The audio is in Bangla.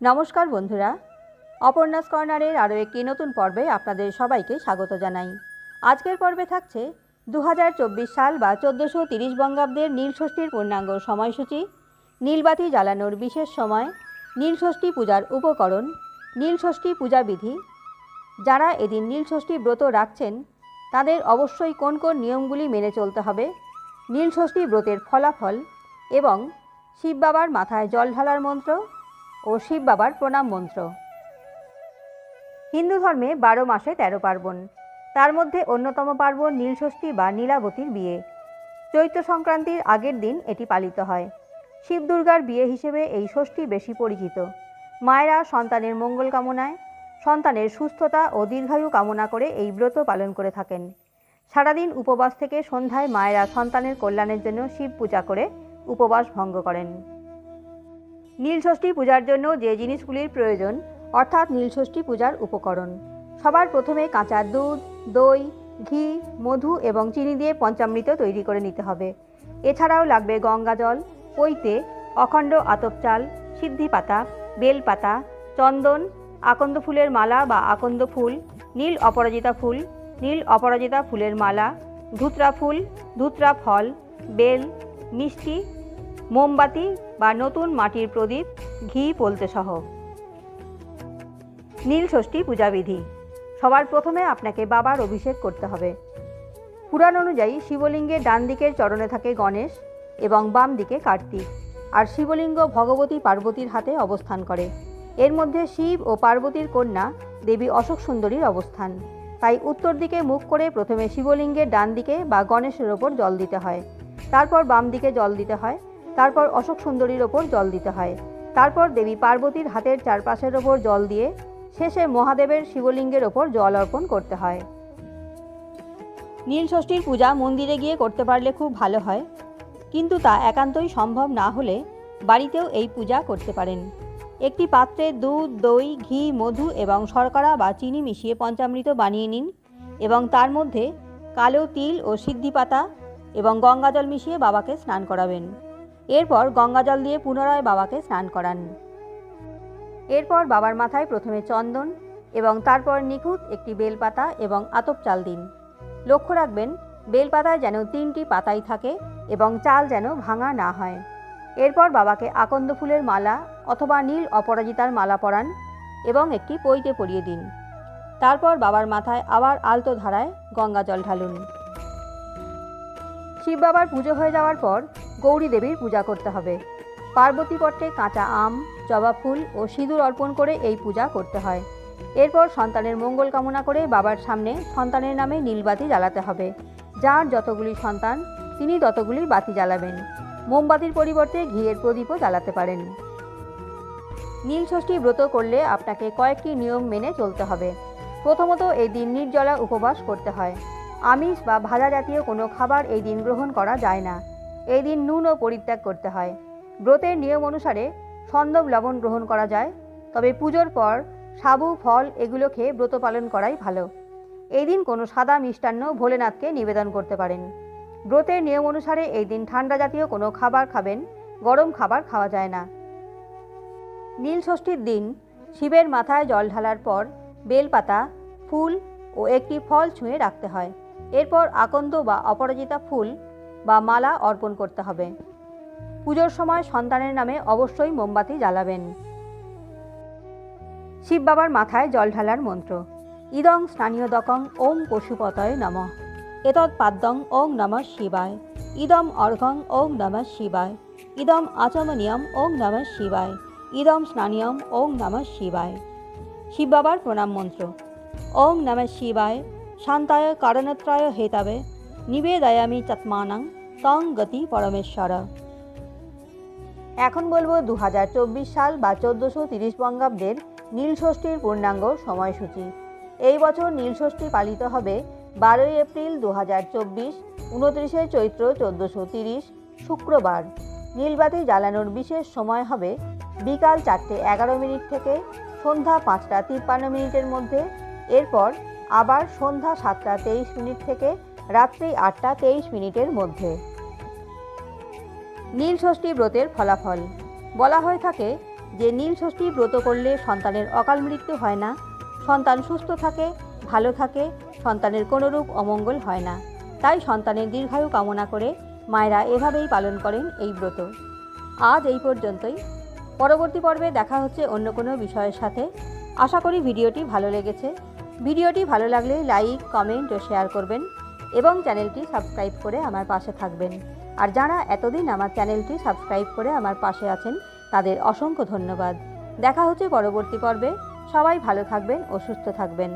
নমস্কার বন্ধুরা। অপর্ণাস কর্নারের আরও একটি নতুন পর্বে আপনাদের সবাইকে স্বাগত জানাই। আজকের পর্বে থাকছে দু হাজার চব্বিশ সাল বা চোদ্দোশো তিরিশ বঙ্গাব্দের নীলষষ্ঠীর পূর্ণাঙ্গ সময়সূচি নীলবাতি জ্বালানোর বিশেষ সময় নীলষষ্ঠী পূজার উপকরণ নীলষষ্ঠী পূজাবিধি যারা এদিন নীলষষ্ঠী ব্রত রাখছেন, তাদের অবশ্যই কোন কোন নিয়মগুলি মেনে চলতে হবে নীলষষ্ঠী ব্রতের ফলাফল এবং শিব বাবার মাথায় জল ঢালার মন্ত্র ও শিব বাবার প্রণাম মন্ত্র। হিন্দু ধর্মে বারো মাসে তেরো পার্বণ। তার মধ্যে অন্যতম পার্বণ নীলষষ্ঠী বা নীলাবতীর বিয়ে। চৈত্র সংক্রান্তির আগের দিন এটি পালিত হয়। শিব দুর্গার বিয়ে হিসেবে এই ষষ্ঠী বেশি পরিচিত। মায়েরা সন্তানের মঙ্গল কামনায়, সন্তানের সুস্থতা ও দীর্ঘায়ু কামনা করে এই ব্রত পালন করে থাকেন। সারাদিন উপবাস থেকে সন্ধ্যায় মায়েরা সন্তানের কল্যাণের জন্য শিব পূজা করে উপবাস ভঙ্গ করেন। নীলষষ্ঠী পূজার জন্য যে জিনিসগুলির প্রয়োজন, অর্থাৎ নীলষষ্ঠী পূজার উপকরণ। সবার প্রথমে কাঁচা দুধ, দই, ঘি, মধু এবং চিনি দিয়ে পঞ্চামৃত তৈরি করে নিতে হবে। এছাড়াও লাগবে গঙ্গা জল, পৈতে অখণ্ড আতপ চাল, সিদ্ধি পাতা, বেল পাতা, চন্দন, আকন্দ ফুলের মালা বা আকন্দ ফুল, নীল অপরাজিতা ফুল, নীল অপরাজিতা ফুলের মালা, ধুতরা ফুল, ধুতরা ফল, বেল, মিষ্টি মোমবাতি বা নতুন মাটির প্রদীপ, ঘি, পলতে সহ। নীল ষষ্ঠী পূজাবিধি। সবার প্রথমে আপনাকে বাবার অভিষেক করতে হবে। পুরাণ অনুযায়ী শিবলিঙ্গের ডান দিকের চরণে থাকে গণেশ এবং বাম দিকে কার্তিক, আর শিবলিঙ্গ ভগবতী পার্বতীর হাতে অবস্থান করে। এর মধ্যে শিব ও পার্বতীর কন্যা দেবী অশোক সুন্দরীর অবস্থান। তাই উত্তর দিকে মুখ করে প্রথমে শিবলিঙ্গের ডান দিকে বা গণেশের ওপর জল দিতে হয়। তারপর বাম দিকে জল দিতে হয় তারপর অশোক সুন্দরীর ওপর জল দিতে হয়। তারপর দেবী পার্বতীর হাতের চারপাশের ওপর জল দিয়ে শেষে মহাদেবের শিবলিঙ্গের ওপর জল অর্পণ করতে হয়। নীল ষষ্ঠীর পূজা মন্দিরে গিয়ে করতে পারলে খুব ভালো হয়। কিন্তু তা একান্তই সম্ভব না হলে বাড়িতেও এই পূজা করতে পারেন। একটি পাত্রে দুধ, দই, ঘি, মধু এবং শর্করা বা চিনি মিশিয়ে পঞ্চামৃত বানিয়ে নিন এবং তার মধ্যে কালো তিল ও সিদ্ধি পাতা এবং গঙ্গাজল মিশিয়ে বাবাকে স্নান করাবেন। এরপর গঙ্গাজল দিয়ে পুনরায় বাবাকে স্নান করান। এরপর বাবার মাথায় প্রথমে চন্দন এবং তারপর নিখুঁত একটি বেলপাতা এবং আতপ চাল দিন। লক্ষ্য রাখবেন, বেলপাতায় যেন তিনটি পাতাই থাকে এবং চাল যেন ভাঙা না হয়। এরপর বাবাকে আকন্দ ফুলের মালা অথবা নীল অপরাজিতার মালা পরান এবং একটি পৈতে পরিয়ে দিন। তারপর বাবার মাথায় আবার আলতো ধারায় গঙ্গা জল ঢালুন। শিব বাবার পুজো হয়ে যাওয়ার পর গৌরী দেবীর পূজা করতে হবে। পার্বতী পট্টে কাঁচা আম, জবা ফুল ও সিঁদুর অর্পণ করে এই পূজা করতে হয়। এরপর সন্তানের মঙ্গল কামনা করে বাবার সামনে সন্তানের নামে নীলবাতি জ্বালাতে হবে। যার যতগুলি সন্তান, তিনি ততগুলি বাতি জ্বালাবেন। মোমবাতির পরিবর্তে ঘিয়ের প্রদীপও জ্বালাতে পারেন। নীল ষষ্ঠী ব্রত করলে আপনাকে কয়েকটি নিয়ম মেনে চলতে হবে। প্রথমত, এই দিন নির্জলা উপবাস করতে হয়। আমিষ বা ভাজা জাতীয় কোনো খাবার এই দিন গ্রহণ করা যায় না। এই দিন নুনও পরিত্যাগ করতে হয়। ব্রতের নিয়ম অনুসারে সন্দব লবণ গ্রহণ করা যায়, তবে পুজোর পর সাবু, ফল এগুলো খেয়ে ব্রত পালন করাই ভালো। এই দিন কোনো সাদা মিষ্টান্ন ভোলেনাথকে নিবেদন করতে পারেন। ব্রতের নিয়ম অনুসারে এই দিন ঠান্ডা জাতীয় কোনো খাবার খাবেন, গরম খাবার খাওয়া যায় না। নীল ষষ্ঠীর দিন শিবের মাথায় জল ঢালার পর বেলপাতা, ফুল ও একটি ফল ছুঁয়ে রাখতে হয়। এরপর আকন্দ বা অপরাজিতা ফুল বা মালা অর্পণ করতে হবে। পুজোর সময় সন্তানের নামে অবশ্যই মোমবাতি জ্বালাবেন। শিব বাবার মাথায় জল ঢালার মন্ত্র। ইদং স্নানীয় দকং ওম পশুপতয় নম। এতৎ পাদ্যং ওং নম শিবায়। ইদম অর্ঘং ওং নম শিবায়। ইদম আচমনিয়ম ওং নম শিবায়। ইদম স্নানীয়ম ওং নম শিবায়। শিব বাবার প্রণাম মন্ত্র। ওং নম শিবায়। শান্তায় কারণত্রয় হেতাবে। নিবেদয়ামি চাত্মানাং তং গতি পরমেশ্বর। এখন বলব দু হাজার চব্বিশ সাল বা চোদ্দোশো তিরিশ বঙ্গাব্দের নীলষষ্ঠীর পূর্ণাঙ্গ সময়সূচি। এই বছর নীলষষ্ঠী পালিত হবে বারোই এপ্রিল দু হাজার চব্বিশ, উনত্রিশে চৈত্র চোদ্দোশো তিরিশ, শুক্রবার। নীলবাতি জ্বালানোর বিশেষ সময় হবে বিকাল চারটে এগারো মিনিট থেকে সন্ধ্যা পাঁচটা তিপ্পান্ন মিনিটের মধ্যে। এরপর আবার সন্ধ্যা সাতটা তেইশ মিনিট থেকে রাত্রি আটটা তেইশ মিনিটের মধ্যে। নীল ষষ্ঠী ব্রতের ফলাফল। বলা হয়ে থাকে যে, নীল ষষ্ঠী ব্রত করলে সন্তানের অকাল মৃত্যু হয় না। সন্তান সুস্থ থাকে, ভালো থাকে, সন্তানের কোনোরূপ অমঙ্গল হয় না। তাই সন্তানের দীর্ঘায়ু কামনা করে মায়েরা এভাবেই পালন করেন এই ব্রত। আজ এই পর্যন্তই। পরবর্তী পর্বে দেখা হচ্ছে অন্য কোনো বিষয়ের সাথে। আশা করি ভিডিওটি ভালো লেগেছে। ভিডিওটি ভালো লাগলে লাইক, কমেন্ট ও শেয়ার করবেন। এবং চ্যানেলটি সাবস্ক্রাইব করে আমার পাশে থাকবেন। আর যারা এতদিন আমার চ্যানেলটি সাবস্ক্রাইব করে আমার পাশে আছেন, তাদের অসংখ্য ধন্যবাদ। দেখা হচ্ছে পরবর্তী পর্বে। সবাই ভালো থাকবেন ও সুস্থ থাকবেন।